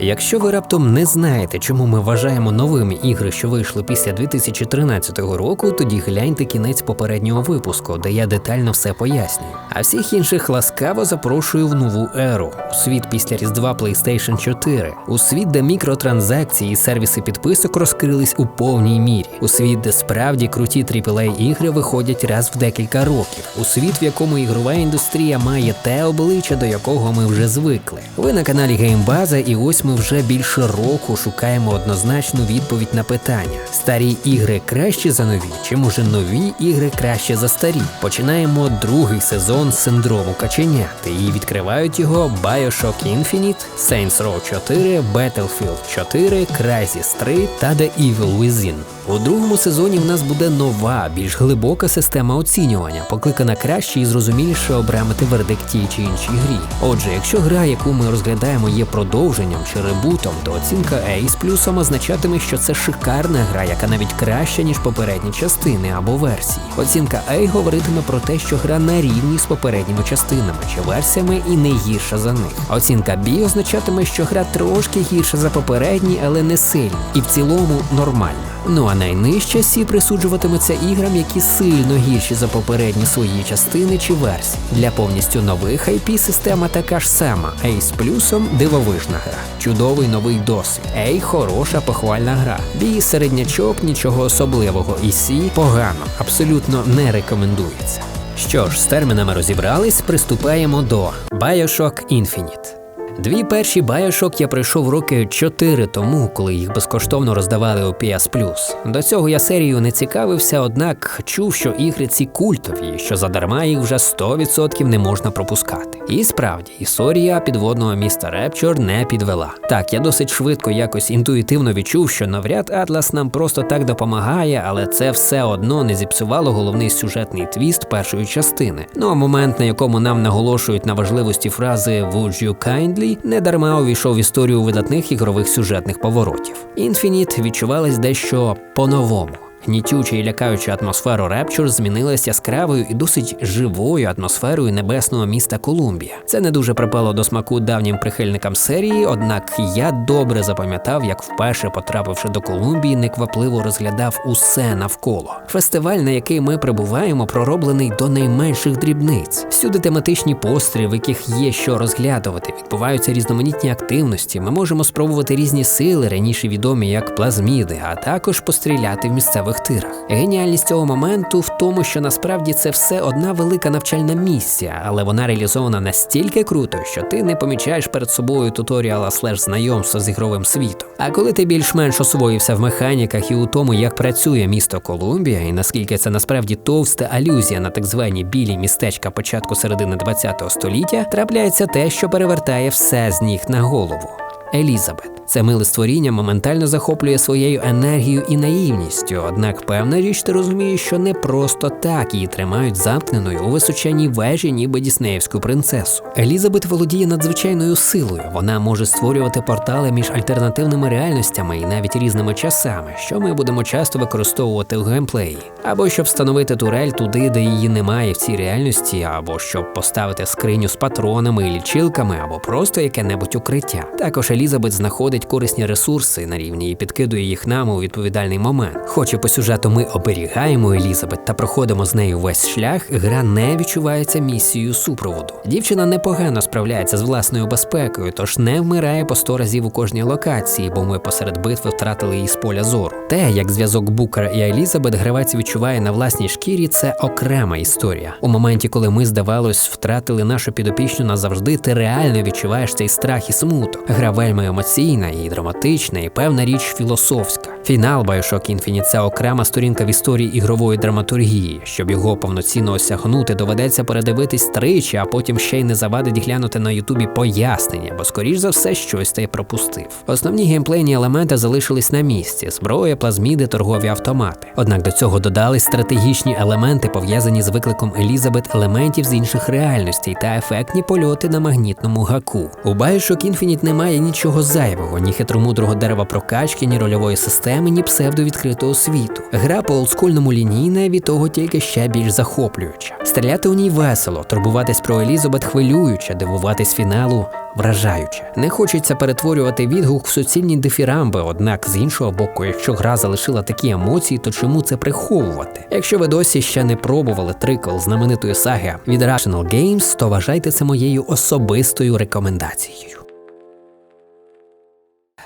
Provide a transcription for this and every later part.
Якщо ви раптом не знаєте, чому ми вважаємо новими ігри, що вийшли після 2013 року, тоді гляньте кінець попереднього випуску, де я детально все пояснюю. А всіх інших ласкаво запрошую в нову еру у світ після Різдва PlayStation 4, у світ, де мікротранзакції і сервіси підписок розкрились у повній мірі, у світ, де справді круті aaa ігри виходять раз в декілька років, у світ, в якому ігрова індустрія має те обличчя, до якого ми вже звикли. Ви на каналі Геймбаза, і ось ми вже більше року шукаємо однозначну відповідь на питання: старі ігри кращі за нові, чи може нові ігри краще за старі? Починаємо другий сезон синдрому каченяти і відкривають його Bioshock Infinite, Saints Row 4, Battlefield 4, Crysis 3 та The Evil Within. У другому сезоні в нас буде нова, більш глибока система оцінювання, покликана краще і зрозуміліше обрамити вердикт тій чи іншій грі. Отже, якщо гра, яку ми розглядаємо, є продовженням чи ребутом, то оцінка A з плюсом означатиме, що це шикарна гра, яка навіть краща, ніж попередні частини або версії. Оцінка A говоритиме про те, що гра на рівні з попередніми частинами чи версіями і не гірша за них. Оцінка B означатиме, що гра трошки гірша за попередні, але не сильно, і в цілому нормальна. Ну а найнижче сі присуджуватиметься іграм, які сильно гірші за попередні свої частини чи версії. Для повністю нових IP система така ж сама. A з плюсом дивовижна гра, чудовий новий досвід. A – хороша похвальна гра. B – середнячок, нічого особливого. І C – погано, абсолютно не рекомендується. Що ж, з термінами розібрались, приступаємо до Bioshock Infinite. Дві перші Bioshock я пройшов роки чотири тому, коли їх безкоштовно роздавали у PS. До цього я серією не цікавився, однак чув, що ігри ці культові, що задарма їх вже 100% не можна пропускати. І справді, історія підводного міста Репчор не підвела. Так, я досить швидко якось інтуїтивно відчув, що навряд Атлас нам просто так допомагає, але це все одно не зіпсувало головний сюжетний твіст першої частини. Ну а момент, на якому нам наголошують на важливості фрази «Would you kindly?» Недарма увійшов в історію видатних ігрових сюжетних поворотів. Інфініт відчувалась дещо по-новому. Гнітюча і лякаюча атмосфера Репчур змінилась яскравою і досить живою атмосферою небесного міста Колумбія. Це не дуже припало до смаку давнім прихильникам серії, однак я добре запам'ятав, як вперше потрапивши до Колумбії, неквапливо розглядав усе навколо. Фестиваль, на який ми прибуваємо, пророблений до найменших дрібниць. Всюди тематичні пострі, в яких є що розглядувати, відбуваються різноманітні активності. Ми можемо спробувати різні сили, раніше відомі як плазміди, а також постріляти в місцевих тирах. Геніальність цього моменту в тому, що насправді це все одна велика навчальна місія, але вона реалізована настільки круто, що ти не помічаєш перед собою туторіала слеш знайомства з ігровим світом. А коли ти більш-менш освоївся в механіках і у тому, як працює місто Колумбія, і наскільки це насправді товста алюзія на так звані білі містечка початку середини ХХ століття, трапляється те, що перевертає все з ніг на голову. Елізабет. Це миле створіння моментально захоплює своєю енергією і наївністю. Однак певна річ ти розумієш, що не просто так її тримають замкненою у височеній вежі, ніби діснеївську принцесу. Елізабет володіє надзвичайною силою. Вона може створювати портали між альтернативними реальностями і навіть різними часами, що ми будемо часто використовувати в геймплеї, або щоб встановити турель туди, де її немає в цій реальності, або щоб поставити скриню з патронами і лічилками, або просто яке-небудь укриття. Також Елізабет знаходить корисні ресурси на рівні і підкидує їх нам у відповідальний момент. Хоч і по сюжету ми оберігаємо Елізабет та проходимо з нею весь шлях, гра не відчувається місією супроводу. Дівчина непогано справляється з власною безпекою, тож не вмирає по сто разів у кожній локації, бо ми посеред битви втратили її з поля зору. Те, як зв'язок Букера і Елізабет гравець відчуває на власній шкірі, це окрема історія. У моменті, коли ми, здавалось, втратили нашу підопічну назавжди, ти реально відчуваєш цей страх і смуток. Гра вельми емоційна і драматична, і певна річ філософська. Фінал Bioshock Infinite – це окрема сторінка в історії ігрової драматургії. Щоб його повноцінно осягнути, доведеться передивитись тричі, а потім ще й не завадить глянути на Ютубі пояснення, бо скоріш за все щось та й пропустив. Основні геймплейні елементи залишились на місці: зброя, плазміди, торгові автомати. Однак до цього додали додались стратегічні елементи, пов'язані з викликом Елізабет елементів з інших реальностей та ефектні польоти на магнітному гаку. У Bioshock Infinite немає нічого зайвого, ні хитромудрого дерева прокачки, ні рольової системи, ні псевдовідкритого світу. Гра по олдскульному лінійна від того тільки ще більш захоплююча. Стріляти у ній весело, турбуватись про Елізабет хвилююче, дивуватись фіналу вражаюче. Не хочеться перетворювати відгук в суцільні дифірамби, однак з іншого боку, якщо гра залишила такі емоції, то чому це приховувати? Якщо ви досі ще не пробували трикл знаменитої саги від Rational Games, то вважайте це моєю особистою рекомендацією.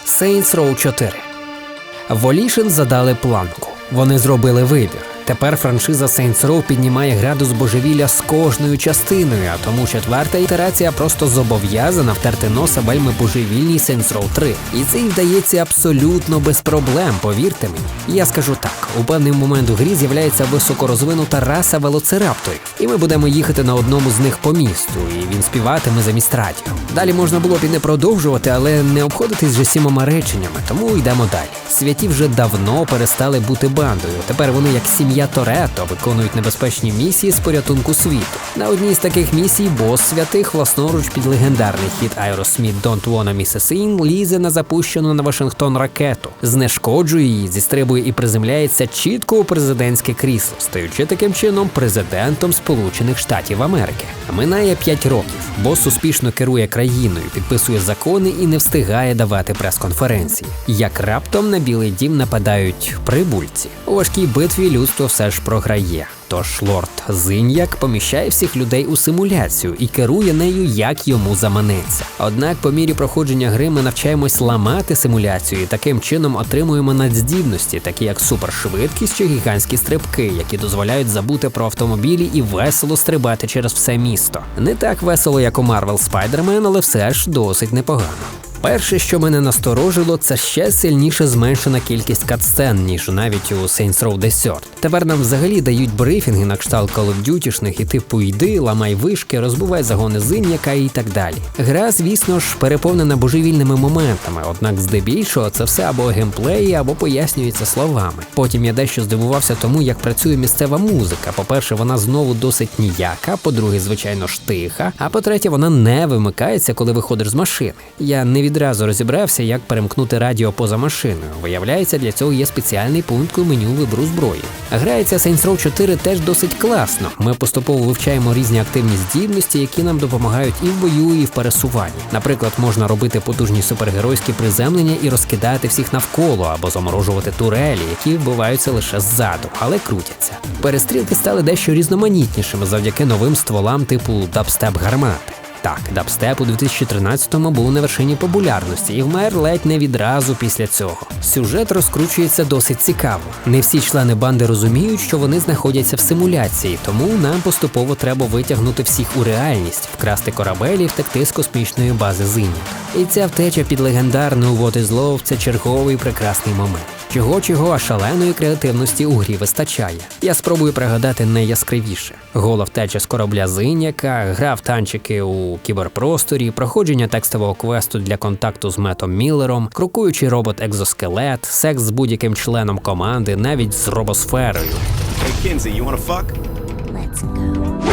Saints Row 4 Volition задали планку. Вони зробили вибір. Тепер франшиза Saints Row піднімає градус божевілля з кожною частиною, а тому четверта ітерація просто зобов'язана втерти носа вельми божевільній Saints Row 3. І це їй вдається абсолютно без проблем, повірте мені. Я скажу так: у певний момент у грі з'являється високорозвинута раса велоцирапторів, і ми будемо їхати на одному з них по місту, і він співатиме замість радіо. Далі можна було б і не продовжувати, але не обходитись вже сімома реченнями, тому йдемо далі. Святі вже давно перестали бути бандою. Тепер вони як сім'я Торетто виконують небезпечні місії з порятунку світу. На одній з таких місій бос святих власноруч під легендарний хіт Aerosmith Don't Wanna Miss a Thing лізе на запущену на Вашингтон ракету, знешкоджує її, зістрибує і приземляється чітко у президентське крісло, стаючи таким чином президентом Сполучених Штатів Америки. Минає 5 років. Бос успішно керує країною, підписує закони і не встигає давати прес-конференції. Як раптом на Білий Дім нападають прибульці. У важкій битві людство все ж програє. Тож лорд Зиньяк поміщає всіх людей у симуляцію і керує нею як йому заманеться. Однак, по мірі проходження гри ми навчаємось ламати симуляцію і таким чином отримуємо надздібності, такі як супершвидкість чи гігантські стрибки, які дозволяють забути про автомобілі і весело стрибати через все місто. Не так весело, як у Marvel Spider-Man, але все ж досить непогано. Перше, що мене насторожило, це ще сильніше зменшена кількість катсцен, ніж навіть у Saints Row Desert. Тепер нам взагалі дають брифінги на кшталт Call of Duty-шних і типу йди, ламай вишки, розбивай загони зим'яка і так далі. Гра, звісно ж, переповнена божевільними моментами, однак здебільшого це все або геймплеї, або пояснюється словами. Потім я дещо здивувався тому, як працює місцева музика. По-перше, вона знову досить ніяка, по-друге, звичайно ж тиха, а по-третє, вона не вимикається, коли виходиш з машини. Я не відразу розібрався, як перемкнути радіо поза машиною. Виявляється, для цього є спеціальний пункт у меню вибору зброї. Грається Saints Row 4 теж досить класно. Ми поступово вивчаємо різні активні здібності, які нам допомагають і в бою, і в пересуванні. Наприклад, можна робити потужні супергеройські приземлення і розкидати всіх навколо або заморожувати турелі, які вбиваються лише ззаду, але крутяться. Перестрілки стали дещо різноманітнішими завдяки новим стволам типу дабстеп гармати. Так, дабстеп у 2013-му був на вершині популярності і вмер ледь не відразу після цього. Сюжет розкручується досить цікаво. Не всі члени банди розуміють, що вони знаходяться в симуляції, тому нам поступово треба витягнути всіх у реальність, вкрасти корабель і втекти з космічної бази Зиня. І ця втеча під What is Love – це черговий прекрасний момент. Чого чого, а шаленої креативності у грі вистачає. Я спробую пригадати найяскравіше: гола втеча з корабля Зиняка, гра в танчики у кіберпросторі, проходження текстового квесту для контакту з Метом Міллером, крокуючий робот-екзоскелет, секс з будь-яким членом команди, навіть з робосферою. Hey, Kinsey, you wanna fuck? Let's go.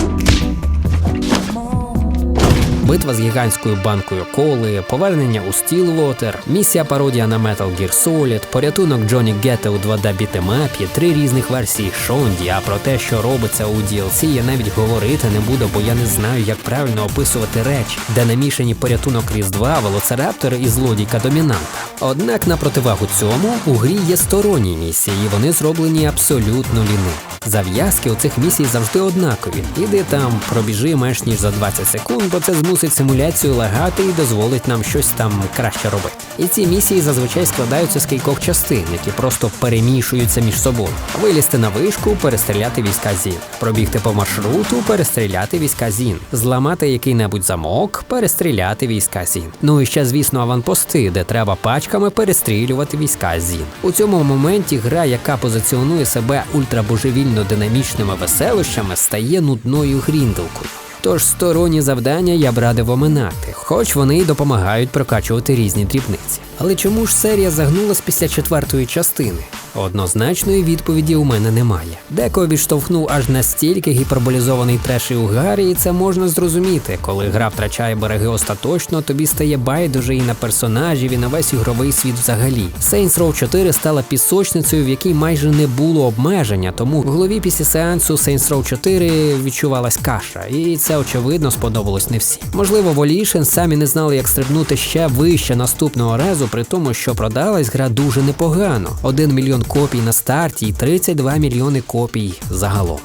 Битва з гігантською банкою коли, повернення у Stillwater, місія пародія на Metal Gear Solid, порятунок Джоні Гетта у 2D бітемапі, три різних версії Шонді. А про те, що робиться у DLC, я навіть говорити не буду, бо я не знаю, як правильно описувати речі, де намішані порятунок Різдва, велоцираптори і злодійка домінанта. Однак на противагу цьому у грі є сторонні місії, і вони зроблені абсолютно ліни. Зав'язки у цих місій завжди однакові. Іди там, пробіжи менш ніж за 20 секунд, бо це змусить симуляцію лагати і дозволить нам щось там краще робити. І ці місії зазвичай складаються з кількох частин, які просто перемішуються між собою. Вилізти на вишку, перестріляти війська ЗІН, пробігти по маршруту, перестріляти війська ЗІН, зламати який-небудь замок, перестріляти війська ЗІН. Ну і ще, звісно, аванпости, де треба пачками перестрілювати війська ЗІН. У цьому моменті гра, яка позиціонує себе ультрабожевільно динамічними веселищами, стає нудною грінделкою. Тож сторонні завдання я б радив оминати, хоч вони й допомагають прокачувати різні дрібниці. Але чому ж серія загнулась після четвертої частини? Однозначної відповіді у мене немає. Деко відштовхнув аж настільки гіперболізований треш і угар, і це можна зрозуміти. Коли гра втрачає береги остаточно, тобі стає байдуже і на персонажів, і на весь ігровий світ взагалі. Saints Row 4 стала пісочницею, в якій майже не було обмеження, тому в голові після сеансу Saints Row 4 відчувалась каша, і це очевидно сподобалось не всім. Можливо, Волішин самі не знали, як стрибнути ще вище наступного разу, при тому, що продалась гра дуже непогано: 1 мільйон копій на старті і 32 мільйони копій загалом.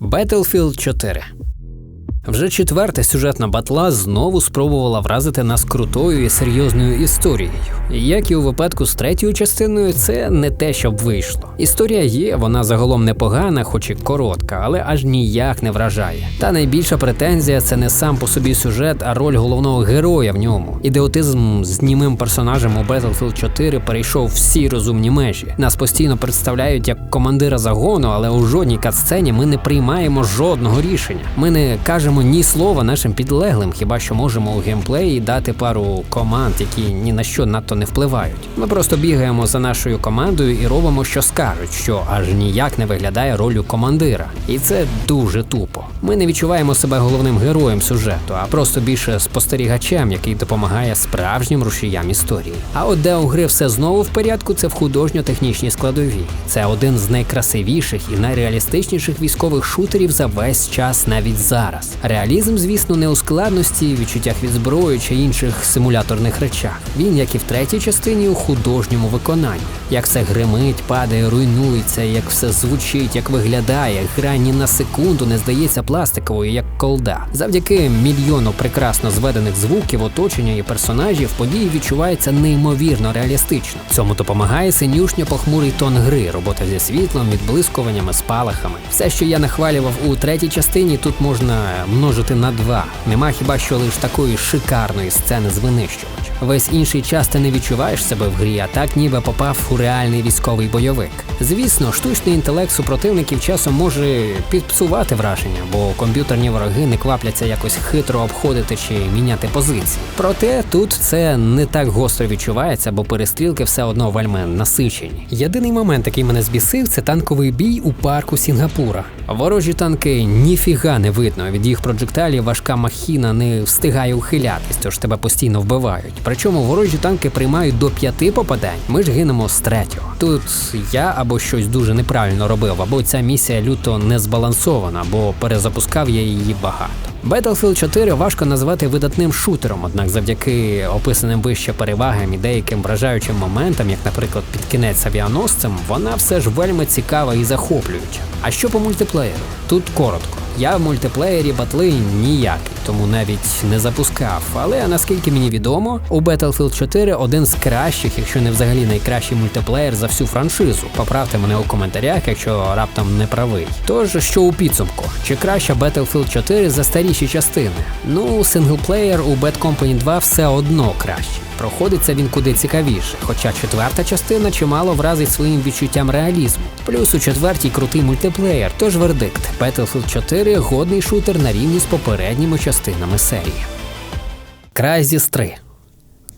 Battlefield 4 вже четверта сюжетна батла знову спробувала вразити нас крутою і серйозною історією. Як і у випадку з третьою частиною, це не те, щоб вийшло. Історія є, вона загалом непогана, хоч і коротка, але аж ніяк не вражає. Та найбільша претензія це не сам по собі сюжет, а роль головного героя в ньому. Ідеотизм з німим персонажем у Battlefield 4 перейшов всі розумні межі. Нас постійно представляють як командира загону, але у жодній катсцені ми не приймаємо жодного рішення. Ми не кажемо ні слова нашим підлеглим, хіба що можемо у геймплеї дати пару команд, які ні на що надто не впливають. Ми просто бігаємо за нашою командою і робимо, що скажуть, що аж ніяк не виглядає ролью командира. І це дуже тупо. Ми не відчуваємо себе головним героєм сюжету, а просто більше спостерігачем, який допомагає справжнім рушіям історії. А от де у гри все знову в порядку, це в художньо-технічній складовій. Це один з найкрасивіших і найреалістичніших військових шутерів за весь час, навіть зараз. Реалізм, звісно, не у складності, відчуттях від зброї чи інших симуляторних речах. Він, як і в третій частині, у художньому виконанні. Як все гримить, падає, руйнується, як все звучить, як виглядає, гра ні на секунду не здається пластиковою, як колда. Завдяки мільйону прекрасно зведених звуків, оточення і персонажів, події відчуваються неймовірно реалістично. Цьому допомагає синюшньо похмурий тон гри, робота зі світлом, відблискуваннями, спалахами. Все, що я нахвалював у третій частині, тут можна множити на два. Нема хіба що лиш такої шикарної сцени з винищувачем. Весь інший час ти не відчуваєш себе в грі, а так ніби попав у реальний військовий бойовик. Звісно, штучний інтелект супротивників часом може підпсувати враження, бо комп'ютерні вороги не квапляться якось хитро обходити чи міняти позиції. Проте тут це не так гостро відчувається, бо перестрілки все одно вельми насичені. Єдиний момент, який мене збісив, це танковий бій у парку Сінгапура. Ворожі танки ніфіга не видно. Від їх проджекталів важка махіна не встигає ухилятись, тож тебе постійно вбивають. Причому ворожі танки приймають до п'яти попадань. Ми ж гинемо з третього. Тут я або щось дуже неправильно робив, або ця місія люто не збалансована, бо перезапускав я її багато. Battlefield 4 важко назвати видатним шутером, однак завдяки описаним вище перевагам і деяким вражаючим моментам, як, наприклад, під кінець авіаносцем, вона все ж вельми цікава і захоплююча. А що по мультиплеєру? Тут коротко. Я в мультиплеєрі батли ніякий, тому навіть не запускав. Але наскільки мені відомо, у Battlefield 4 один з кращих, якщо не взагалі найкращий мультиплеєр за всю франшизу. Поправте мене у коментарях, якщо раптом не правий. Тож що у підсумку? Чи краще Battlefield 4 за старіші частини? Ну, синглплеєр у Bad Company 2 все одно краще. Проходиться він куди цікавіше, хоча четверта частина чимало вразить своїм відчуттям реалізму. Плюс у четвертій крутий мультиплеєр, тож вердикт Battlefield 4 годний шутер на рівні з попередніми частинами серії. Crysis 3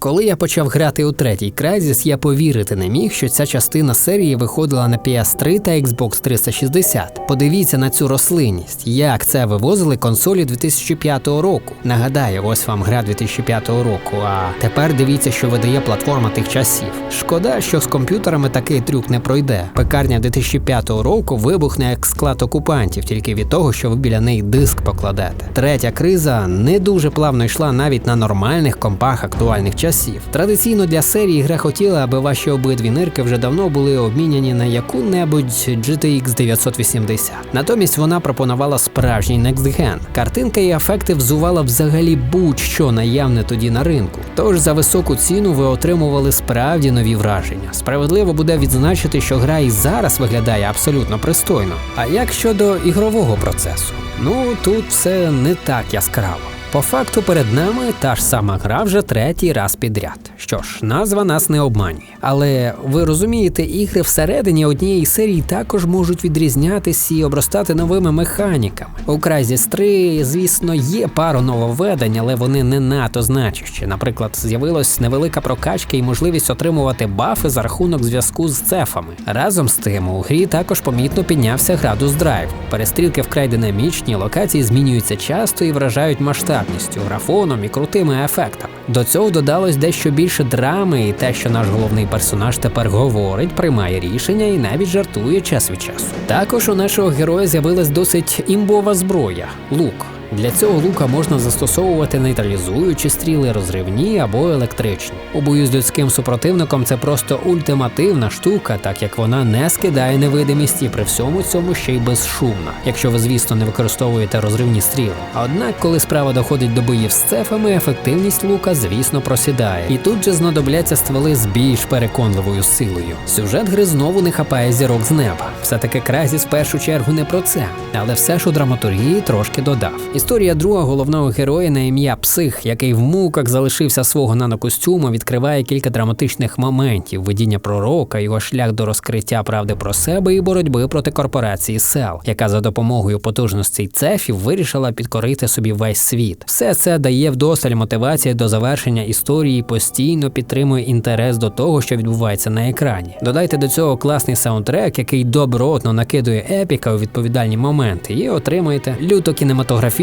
коли я почав грати у третій Crysis, я повірити не міг, що ця частина серії виходила на PS3 та Xbox 360. Подивіться на цю рослинність, як це вивозили консолі 2005 року. Нагадаю, ось вам гра 2005 року. А тепер дивіться, що видає платформа тих часів. Шкода, що з комп'ютерами такий трюк не пройде. Пекарня 2005 року вибухне як склад окупантів, тільки від того, що ви біля неї диск покладете. Третя криза не дуже плавно йшла навіть на нормальних компах актуальних часів. Традиційно для серії гра хотіла, аби ваші обидві нирки вже давно були обміняні на яку-небудь GTX 980. Натомість вона пропонувала справжній Next Gen. Картинка і ефекти взувала взагалі будь-що наявне тоді на ринку. Тож за високу ціну ви отримували справді нові враження. Справедливо буде відзначити, що гра і зараз виглядає абсолютно пристойно. А як щодо ігрового процесу? Ну тут все не так яскраво. По факту перед нами та ж сама гра вже третій раз підряд. Що ж, назва нас не обманює. Але ви розумієте, ігри всередині однієї серії також можуть відрізнятися і обростати новими механіками. У Crysis 3, звісно, є пару нововведень, але вони не надто значущі. Наприклад, з'явилась невелика прокачка і можливість отримувати бафи за рахунок зв'язку з цефами. Разом з тим, у грі також помітно піднявся градус драйву. Перестрілки вкрай динамічні, локації змінюються часто і вражають масштабністю, графоном і крутими ефектами. До цього додалось дещо більше драми, і те, що наш головний персонаж тепер говорить, приймає рішення і навіть жартує час від часу. Також у нашого героя з'явилась досить імбова зброя лук. Для цього лука можна застосовувати нейтралізуючі стріли, розривні або електричні. У бою з людським супротивником це просто ультимативна штука, так як вона не скидає невидимість і при всьому цьому ще й безшумна, якщо ви, звісно, не використовуєте розривні стріли. Однак, коли справа доходить до боїв з цефами, ефективність лука, звісно, просідає. І тут же знадобляться стволи з більш переконливою силою. Сюжет гри знову не хапає зірок з неба. Все таки Кразіс в першу чергу не про це, але все ж у драматургії трошки додав. Історія друга головного героя на ім'я Псих, який в муках залишився свого нанокостюму, відкриває кілька драматичних моментів: видіння пророка, його шлях до розкриття правди про себе і боротьби проти корпорації Сел, яка за допомогою потужностей цефів вирішила підкорити собі весь світ. Все це дає вдосталь мотивації до завершення історії, і постійно підтримує інтерес до того, що відбувається на екрані. Додайте до цього класний саундтрек, який добротно накидує епіка у відповідальні моменти, і отримаєте люто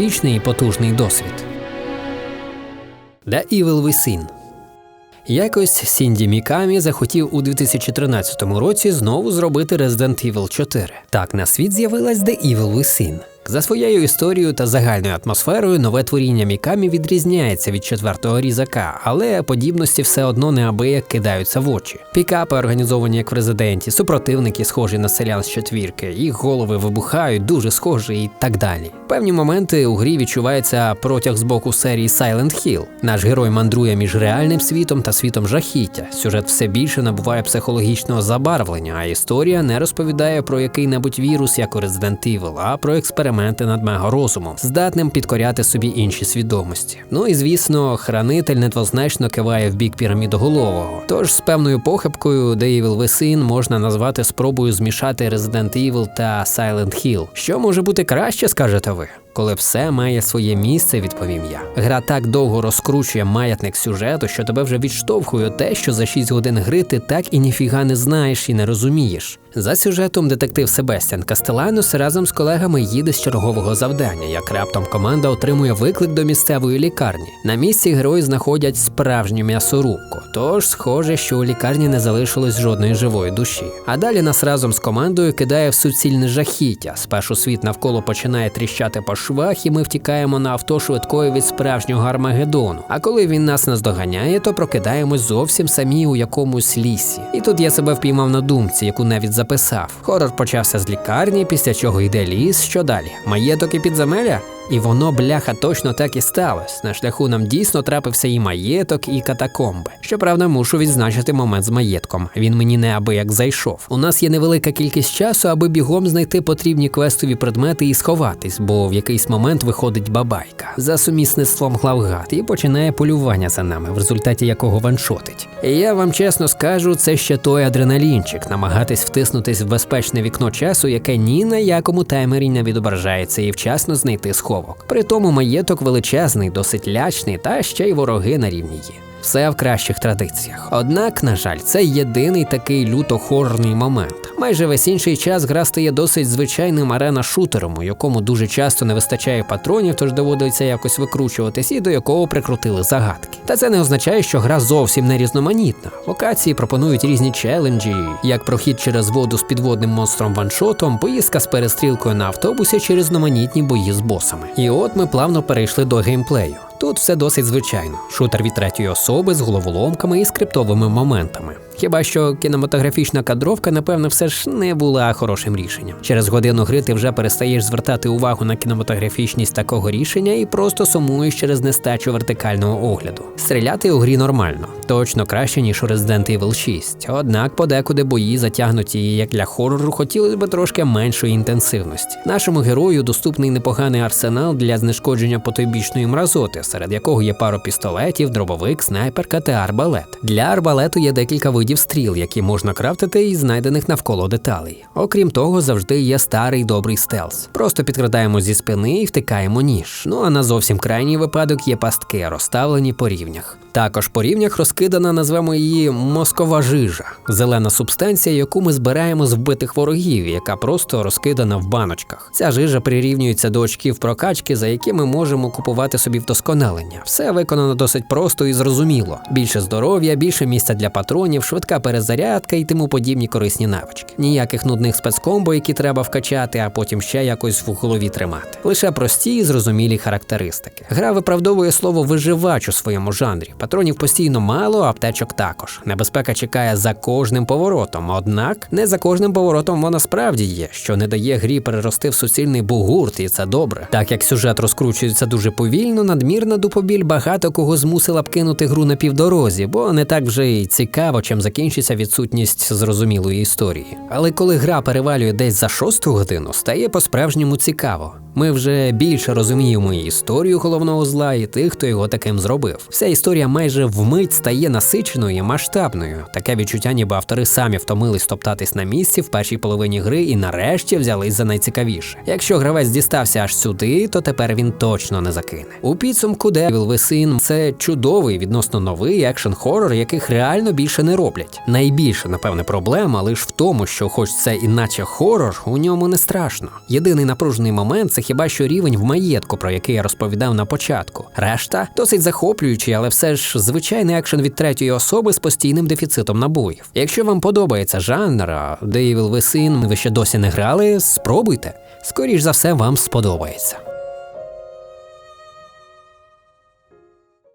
кінематографічний і потужний досвід. The Evil Within Якось Сінді Мікамі захотів у 2013 році знову зробити Resident Evil 4. Так на світ з'явилась The Evil Within. За своєю історією та загальною атмосферою нове творіння Мікамі відрізняється від четвертого різака, але подібності все одно неабияк кидаються в очі. Пікапи організовані як в резиденті, супротивники схожі на селян з четвірки, їх голови вибухають, дуже схожі і так далі. Певні моменти у грі відчувається протяг з боку серії Silent Hill. Наш герой мандрує між реальним світом та світом жахіття. Сюжет все більше набуває психологічного забарвлення, а історія не розповідає про який-небудь вірус, як у Resident Evil, а про експерименти над мегарозумом, здатним підкоряти собі інші свідомості. Ну і звісно, хранитель недвозначно киває в бік пірамідоголового. Тож з певною похибкою The Evil Within можна назвати спробою змішати Resident Evil та Silent Hill. Що може бути краще, скажете ви? Коли все має своє місце, відповім я. Гра так довго розкручує маятник сюжету, що тебе вже відштовхує те, що за 6 годин гри ти так і ніфіга не знаєш і не розумієш. За сюжетом детектив Себестьян Кастеланус разом з колегами їде з чергового завдання, як раптом команда отримує виклик до місцевої лікарні. На місці герої знаходять справжню м'ясорубку, тож схоже, що у лікарні не залишилось жодної живої душі. А далі нас разом з командою кидає в суцільне жахіття. Спершу світ навколо починає тріщати по швах, і ми втікаємо на авто швидкою від справжнього Армагеддону. А коли він нас наздоганяє, то прокидаємось зовсім самі у якомусь лісі. І тут я себе впіймав на думці, яку навіть записав. Хорор почався з лікарні, після чого йде ліс. Що далі? Маєток і підземелля? І воно, бляха, точно так і сталося. На шляху нам дійсно трапився і маєток, і катакомби. Щоправда, мушу відзначити момент з маєтком. Він мені неабияк зайшов. У нас є невелика кількість часу, аби бігом знайти потрібні квестові предмети і сховатись, бо в якийсь момент виходить бабайка за сумісництвом главгад і починає полювання за нами, в результаті якого ваншотить. І я вам чесно скажу, це ще той адреналінчик, намагатись втиснутись в безпечне вікно часу, яке ні на якому таймері не відображається, і вчасно знайти сховок. При тому маєток величезний, досить лячний, та ще й вороги на рівні є. Все в кращих традиціях. Однак, на жаль, це єдиний такий люто хорний момент. Майже весь інший час гра стає досить звичайним арена-шутером, у якому дуже часто не вистачає патронів, тож доводиться якось викручуватись, і до якого прикрутили загадки. Та це не означає, що гра зовсім не різноманітна. Локації пропонують різні челенджі, як прохід через воду з підводним монстром ваншотом, поїздка з перестрілкою на автобусі чи різноманітні бої з босами. І от ми плавно перейшли до геймплею. Тут все досить звичайно: шутер від третьої особи з головоломками і скриптовими моментами. Хіба що кінематографічна кадровка, напевно, все ж не була хорошим рішенням. Через годину гри ти вже перестаєш звертати увагу на кінематографічність такого рішення і просто сумуєш через нестачу вертикального огляду. Стріляти у грі нормально, точно краще, ніж у Resident Evil 6. Однак подекуди бої затягнуті як для хорору хотілося б трошки меншої інтенсивності. Нашому герою доступний непоганий арсенал для знешкодження потойбічної мразоти, серед якого є пару пістолетів, дробовик, снайперка та арбалет. Для арбалету є декілька видів стріл, які можна крафтити із знайдених навколо деталей. Окрім того, завжди є старий добрий стелс. Просто підкрадаємо зі спини і втикаємо ніж. Ну а на зовсім крайній випадок є пастки, розставлені по рівнях. Також по рівнях розкидана, назвемо її мозкова жижа, зелена субстанція, яку ми збираємо з вбитих ворогів, яка просто розкидана в баночках. Ця жижа прирівнюється до очків прокачки, за які ми можемо купувати собі вдосконалення. Все виконано досить просто і зрозуміло: більше здоров'я, більше місця для патронів, швидка перезарядка і тому подібні корисні навички. Ніяких нудних спецкомбо, які треба вкачати, а потім ще якось в голові тримати. Лише прості і зрозумілі характеристики. Гра виправдовує слово виживач у своєму жанрі. Патронів постійно мало, аптечок також. Небезпека чекає за кожним поворотом. Однак не за кожним поворотом вона справді є, що не дає грі перерости в суцільний бугурт, і це добре. Так як сюжет розкручується дуже повільно, надмірна дупобіль багато кого змусила б кинути гру на півдорозі, бо не так вже й цікаво, чим закінчиться відсутність зрозумілої історії. Але коли гра перевалює десь за шосту годину, стає по-справжньому цікаво. Ми вже більше розуміємо і історію головного зла, і тих, хто його таким зробив. Вся історія майже вмить стає насиченою і масштабною. Таке відчуття, ніби автори самі втомились топтатись на місці в першій половині гри і нарешті взялись за найцікавіше. Якщо гравець дістався аж сюди, то тепер він точно не закине. У підсумку Devil Within – це чудовий відносно новий екшн хорор, яких реально більше не роблять. Найбільша, напевне, проблема лише в тому, що, хоч це іначе хорор, у ньому не страшно. Єдиний напружений момент це хіба що рівень в маєтку, про який я розповідав на початку. Решта досить захоплюючий, але все ж звичайний екшен від третьої особи з постійним дефіцитом набоїв. Якщо вам подобається жанр, а Devil Within ви ще досі не грали, спробуйте. Скоріш за все, вам сподобається.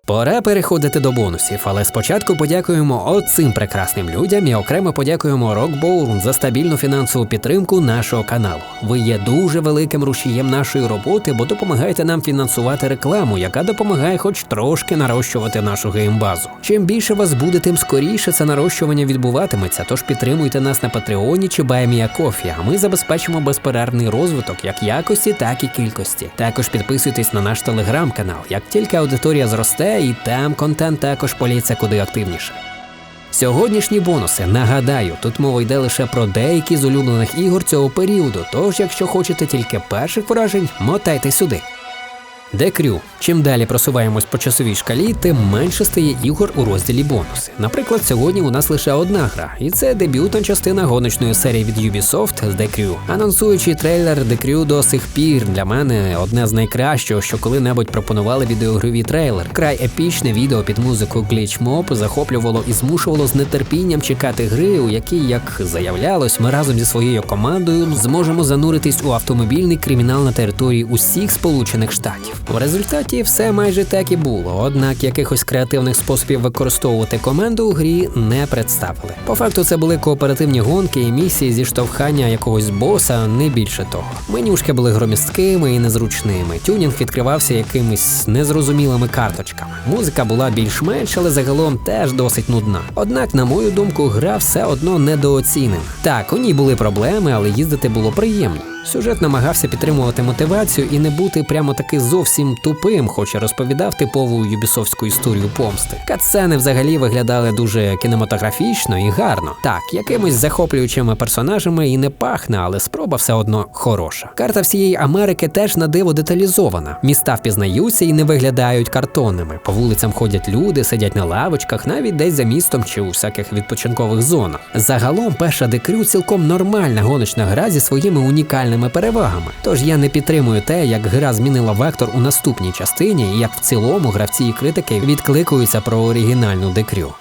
Пора переходити до бонусів, але спочатку подякуємо оцим прекрасним людям і окремо подякуємо Rockbone за стабільну фінансову підтримку нашого каналу. Ви є дуже великим рушієм нашої роботи, бо допомагаєте нам фінансувати рекламу, яка допомагає хоч трошки нарощувати нашу геймбазу. Чим більше вас буде, тим скоріше це нарощування відбуватиметься. Тож підтримуйте нас на Патреоні чи Кофі, а ми забезпечимо безперервний розвиток як якості, так і кількості. Також підписуйтесь на наш телеграм-канал. Як тільки аудиторія зросте, і там контент також політься куди активніше. Сьогоднішні бонуси нагадаю, тут мова йде лише про деякі з улюблених ігор цього періоду. Тож, якщо хочете тільки перших вражень, мотайте сюди. Декрю. Чим далі просуваємось по часовій шкалі, тим менше стає ігор у розділі бонуси. Наприклад, сьогодні у нас лише одна гра, і це дебютна частина гоночної серії від Ubisoft з Декрю. Анонсуючий трейлер Декрю до сих пір для мене одне з найкращого, що коли-небудь пропонували відеогрові трейлер. Край епічне відео під музику Glitch Mob захоплювало і змушувало з нетерпінням чекати гри, у якій, як заявлялось, ми разом зі своєю командою зможемо зануритись у автомобільний кримінал на території усіх Сполучених Штатів. В результаті все майже так і було, однак якихось креативних способів використовувати команду у грі не представили. По факту це були кооперативні гонки і місії зі штовхання якогось боса, не більше того. Менюшки були громісткими і незручними. Тюнінг відкривався якимись незрозумілими карточками. Музика була більш-менш, але загалом теж досить нудна. Однак, на мою думку, гра все одно недооцінена. Так, у ній були проблеми, але їздити було приємно. Сюжет намагався підтримувати мотивацію і не бути прямо таки зовсім тупим, хоч і розповідав типову юбісовську історію помсти. Катсцени взагалі виглядали дуже кінематографічно і гарно. Так, якимись захоплюючими персонажами і не пахне, але спроба все одно хороша. Карта всієї Америки теж на диво деталізована. Міста впізнаються і не виглядають картонними. По вулицям ходять люди, сидять на лавочках, навіть десь за містом чи у всяких відпочинкових зонах. Загалом перша декрю цілком нормальна гоночна гра зі своїми унікальними перевагами. Тож я не підтримую те, як гра змінила вектор у наступній частині, і як в цілому гравці і критики відкликуються про оригінальну декрю.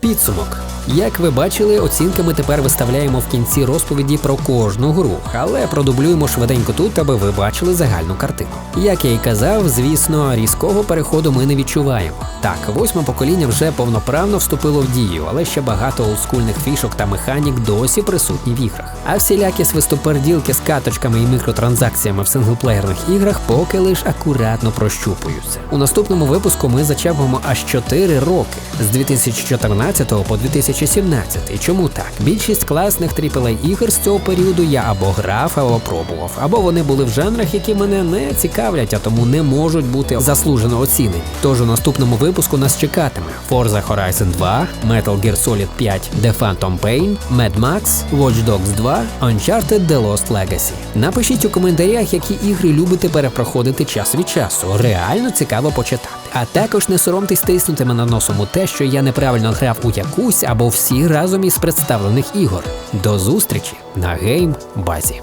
Підсумок. Як ви бачили, оцінки ми тепер виставляємо в кінці розповіді про кожну гру, але продублюємо швиденько тут, аби ви бачили загальну картину. Як я й казав, звісно, різкого переходу ми не відчуваємо. Так, восьме покоління вже повноправно вступило в дію, але ще багато олдскульних фішок та механік досі присутні в іграх. А всілякі свистоперділки з каточками і мікротранзакціями в синглплеєрних іграх поки лиш акуратно прощупуються. У наступному випуску ми зачепимо аж 4 роки з 2014 по 2017. І чому так? Більшість класних AAA ігор з цього періоду я або грав, або пробував, або вони були в жанрах, які мене не цікавлять, а тому не можуть бути заслужено оцінені. Тож у наступному випуску нас чекатиме Forza Horizon 2, Metal Gear Solid 5, The Phantom Pain, Mad Max, Watch Dogs 2, Uncharted The Lost Legacy. Напишіть у коментарях, які ігри любите перепроходити час від часу. Реально цікаво почитати. А також не соромтесь тиснути мене носом у те, що я неправильно грав у якусь або всі разом із представлених ігор. До зустрічі на геймбазі.